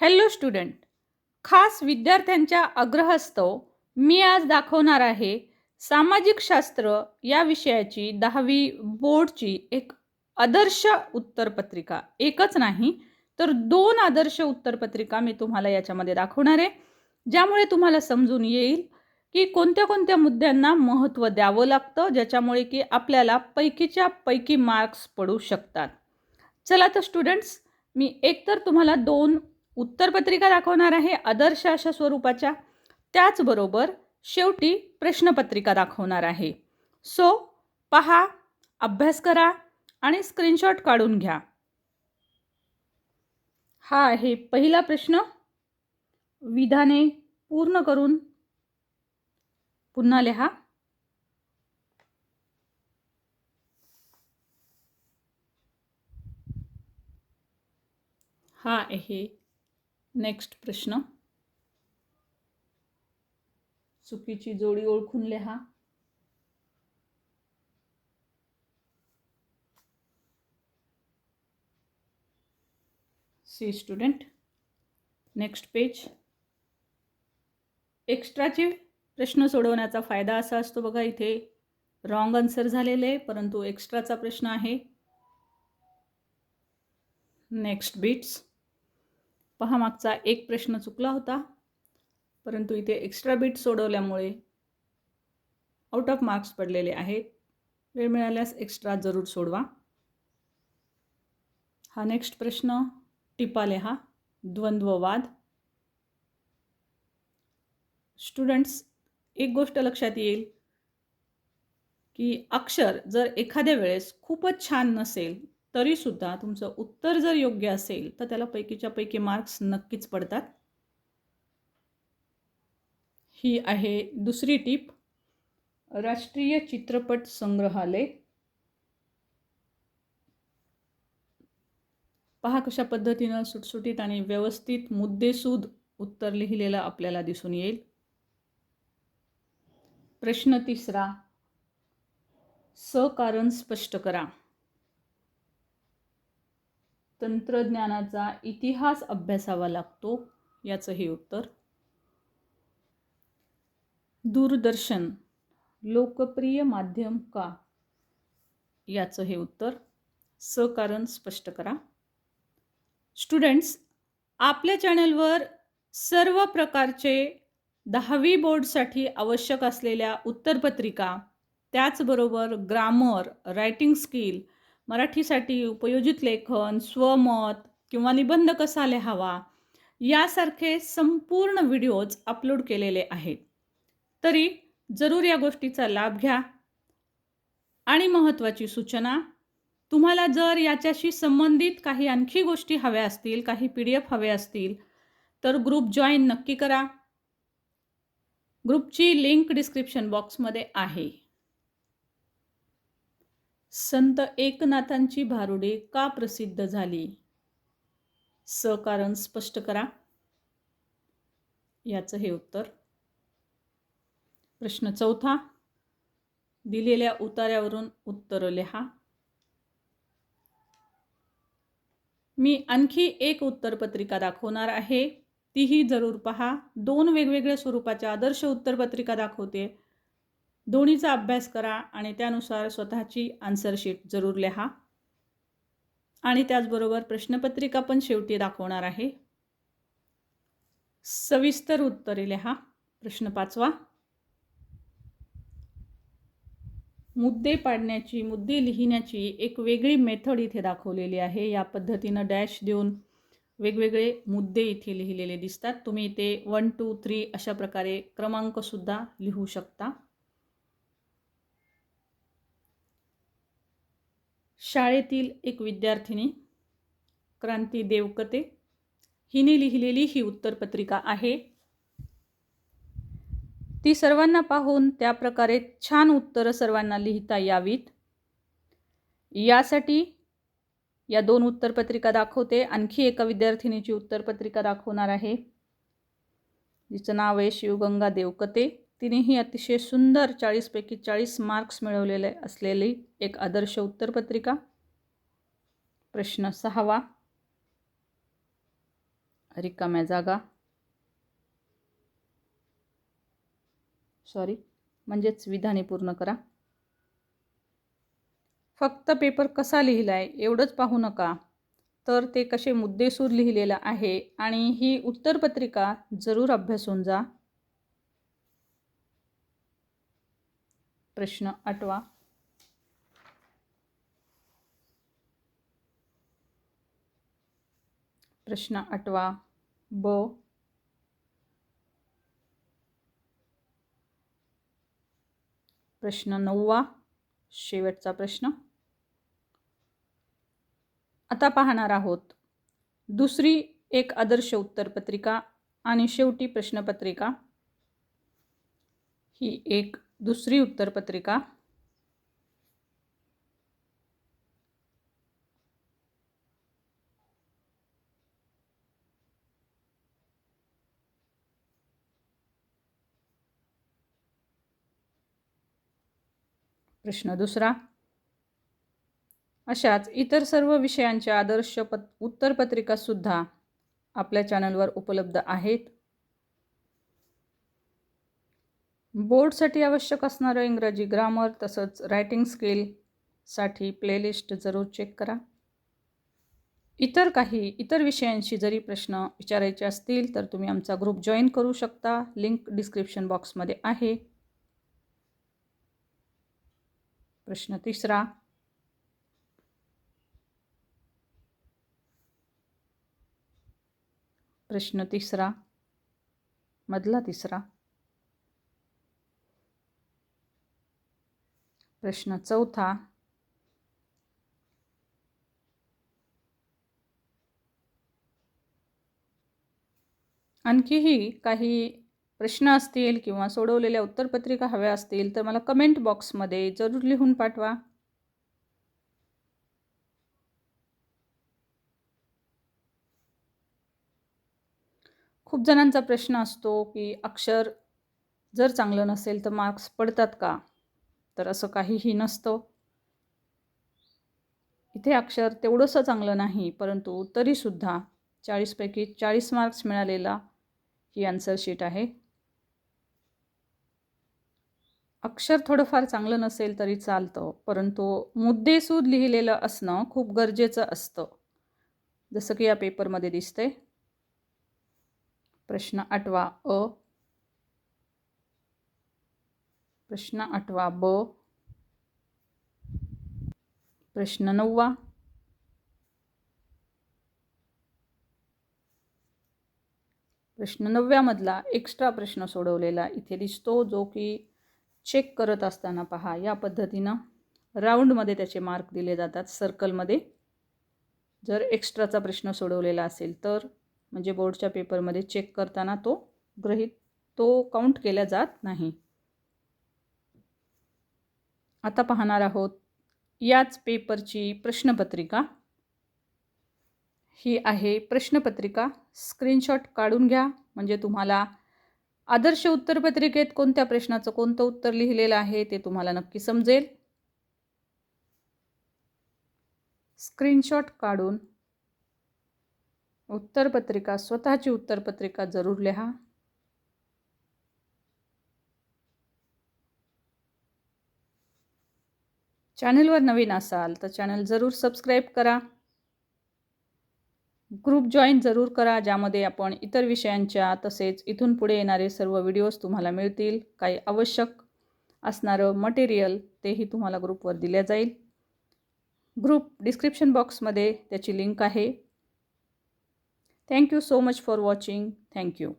Hello student खास विद्यार्थ्यांच्या आग्रहास्तव मी आज दाखवणार आहे सामाजिक शास्त्र या विषयाची दहावी बोर्डची एक आदर्श उत्तरपत्रिका. एकच नाही तर दोन आदर्श उत्तरपत्रिका मी तुम्हाला याच्यामध्ये दाखवणार आहे ज्यामुळे तुम्हाला समजून येईल की कोणत्या कोणत्या मुद्द्यांना महत्त्व द्यावं लागतं ज्याच्यामुळे की आपल्याला पैकीच्या पैकी मार्क्स पडू शकतात. चला तर स्टुडंट्स मी एकतर तुम्हाला दोन उत्तरपत्रिका दाखवणार आहे आदर्श अशा स्वरूपाच्या. त्याचबरोबर शेवटी प्रश्नपत्रिका दाखवणार आहे. सो पहा अभ्यास करा आणि स्क्रीनशॉट काढून घ्या. हा आहे पहिला प्रश्न. विधाने पूर्ण करून पुन्हा लिहा. हा आहे नेक्स्ट प्रश्न. चुकीची जोडी ओळखून लिहा. सी स्टुडंट नेक्स्ट पेज एक्स्ट्राचे प्रश्न सोडवण्याचा फायदा असा असतो बघा इथे. रॉंग आन्सर झालेले परंतु एक्स्ट्राचा प्रश्न आहे. नेक्स्ट बिट्स पहा मागचा एक प्रश्न चुकला होता. परंतु इथे एक्स्ट्रा बीट सोडवल्यामुळे आउट ऑफ मार्क्स पडलेले आहेत. वेळ मिळाल्यास एक्स्ट्रा जरूर सोडवा. हा नेक्स्ट प्रश्न टिपा हा. द्वंद्ववाद. स्टुडंट्स एक गोष्ट लक्षात येईल की अक्षर जर एखाद्या वेळेस खूपच छान नसेल तरीसुद्धा तुमचं उत्तर जर योग्य असेल तर त्याला पैकीच्या पैकी मार्क्स नक्कीच पडतात. ही आहे दुसरी टीप राष्ट्रीय चित्रपट संग्रहालय. पहा कशा पद्धतीनं सुटसुटीत आणि व्यवस्थित मुद्देसूद उत्तर लिहिलेलं आपल्याला दिसून येईल. प्रश्न तिसरा. सकारण स्पष्ट करा. तंत्रज्ञानाचा इतिहास अभ्यासावा लागतो याचं हे उत्तर. दूरदर्शन लोकप्रिय माध्यम का? याचं हे उत्तर. सकारण स्पष्ट करा. स्टुडंट्स आपल्या चॅनलवर सर्व प्रकारचे दहावी बोर्डसाठी आवश्यक असलेल्या उत्तरपत्रिका त्याचबरोबर ग्रामर रायटिंग स्किल मराठीसाठी उपयोजित लेखन स्वमत किंवा निबंध कसा लिहावा यासारखे संपूर्ण व्हिडिओज अपलोड केलेले आहेत. तरी जरूर या गोष्टीचा लाभ घ्या. आणि महत्त्वाची सूचना तुम्हाला जर याच्याशी संबंधित काही आणखी गोष्टी हव्या असतील काही पी डी एफ हवे असतील तर ग्रुप जॉईन नक्की करा. ग्रुपची लिंक डिस्क्रिप्शन बॉक्समध्ये आहे. संत एकनाथांची भारुडे का प्रसिद्ध झाली? सकारण स्पष्ट करा. याचं हे उत्तर. प्रश्न चौथा. दिलेल्या उतार्यावरून उत्तर लिहा. मी आणखी एक उत्तरपत्रिका दाखवणार आहे. तीही जरूर पहा. दोन वेगवेगळ्या स्वरूपाच्या आदर्श उत्तरपत्रिका दाखवते. दोन्हीचा अभ्यास करा आणि त्यानुसार स्वतःची आन्सरशीट जरूर लिहा. आणि त्याचबरोबर प्रश्नपत्रिका पण शेवटी दाखवणार आहे. सविस्तर उत्तरे लिहा. प्रश्न पाचवा. मुद्दे पाडण्याची मुद्दे लिहिण्याची एक वेगळी मेथड इथे दाखवलेली आहे. या पद्धतीनं डॅश देऊन वेगवेगळे मुद्दे इथे लिहिलेले दिसतात. तुम्ही इथे वन टू थ्री अशा प्रकारे क्रमांकसुद्धा लिहू शकता. शाळेतील एक विद्यार्थिनी क्रांती देवकते. हिने लिहिलेली ही उत्तरपत्रिका आहे. ती सर्वांना पाहून त्या प्रकारे छान उत्तरं सर्वांना लिहिता यावीत. यासाठी या दोन उत्तरपत्रिका दाखवते. आणखी एका विद्यार्थिनीची उत्तरपत्रिका दाखवणार आहे. जिचं नाव आहे शिवगंगा देवकते. तिनेही अतिशय सुंदर चाळीसपैकी चाळीस मार्क्स मिळवलेले असलेली एक आदर्श उत्तरपत्रिका. प्रश्न सहावा. रिकाम्या जागा. सॉरी म्हणजेच विधाने पूर्ण करा. फक्त पेपर कसा लिहिला आहे एवढंच पाहू नका. तर ते कसे मुद्देसूर लिहिलेलं आहे आणि ही उत्तरपत्रिका जरूर अभ्यासून जा. प्रश्न आठवा. प्रश्न आठवा. ब. प्रश्न नववा शेवटचा प्रश्न. आता पाहणार आहोत. दुसरी एक आदर्श उत्तरपत्रिका आणि शेवटी प्रश्नपत्रिका. ही एक दुसरी उत्तरपत्रिका. प्रश्न दुसरा. अशाच इतर सर्व विषयांच्या आदर्श पत उत्तरपत्रिकासुद्धा आपल्या चॅनलवर उपलब्ध आहेत. बोर्डसाठी आवश्यक असणारं इंग्रजी ग्रामर तसंच रायटिंग स्किलसाठी प्लेलिस्ट जरूर चेक करा. इतर काही इतर विषयांशी जरी प्रश्न विचारायचे असतील तर तुम्ही आमचा ग्रुप जॉईन करू शकता. लिंक डिस्क्रिप्शन बॉक्समध्ये आहे. प्रश्न तिसरा. प्रश्न तिसरा. मधला तिसरा. प्रश्न चौथा. आणखीही काही प्रश्न असतील किंवा सोडवलेल्या उत्तरपत्रिका हव्या असतील तर मला कमेंट बॉक्समध्ये जरूर लिहून पाठवा. खूप जणांचा प्रश्न असतो की अक्षर जर चांगलं नसेल तर मार्क्स पडतात का? तर असं काहीही नसतं. इथे अक्षर तेवढंसं चांगलं नाही परंतु तरीसुद्धा चाळीसपैकी चाळीस मार्क्स मिळालेला ही आन्सर शीट आहे. अक्षर थोडंफार चांगलं नसेल तरी चालतं परंतु मुद्देसूद लिहिलेलं असणं खूप गरजेचं असतं. जसं की या पेपरमध्ये दिसते प्रश्न आठवा अ. प्रश्न आठवा ब. प्रश्न नववा. प्रश्न नवव्यामधला एक्स्ट्रा प्रश्न सोडवलेला इथे दिसतो जो की चेक करत असताना पहा या पद्धतीनं राऊंडमध्ये त्याचे मार्क दिले जातात सर्कलमध्ये जर एक्स्ट्राचा प्रश्न सोडवलेला असेल तर म्हणजे बोर्डच्या पेपरमध्ये चेक करताना तो गृहीत तो काउंट केला जात नाही. आता पाहणार आहोत याच पेपरची प्रश्नपत्रिका. ही आहे प्रश्नपत्रिका. स्क्रीनशॉट काढून घ्या. म्हणजे तुम्हाला आदर्श उत्तरपत्रिकेत कोणत्या प्रश्नाचं कोणतं उत्तर लिहिलेलं आहे ते तुम्हाला नक्की समजेल. स्क्रीनशॉट काढून उत्तरपत्रिका स्वतःची उत्तरपत्रिका जरूर लिहा. चॅनलवर नवीन असाल तर चॅनल जरूर सबस्क्राईब करा. ग्रुप जॉईन जरूर करा ज्यामध्ये आपण इतर विषयांच्या तसेच इथून पुढे येणारे सर्व व्हिडिओज तुम्हाला मिळतील. काही आवश्यक असणारं मटेरियल तेही तुम्हाला ग्रुपवर दिल्या जाईल. ग्रुप डिस्क्रिप्शन बॉक्समध्ये त्याची लिंक आहे. Thank you so much for watching thank you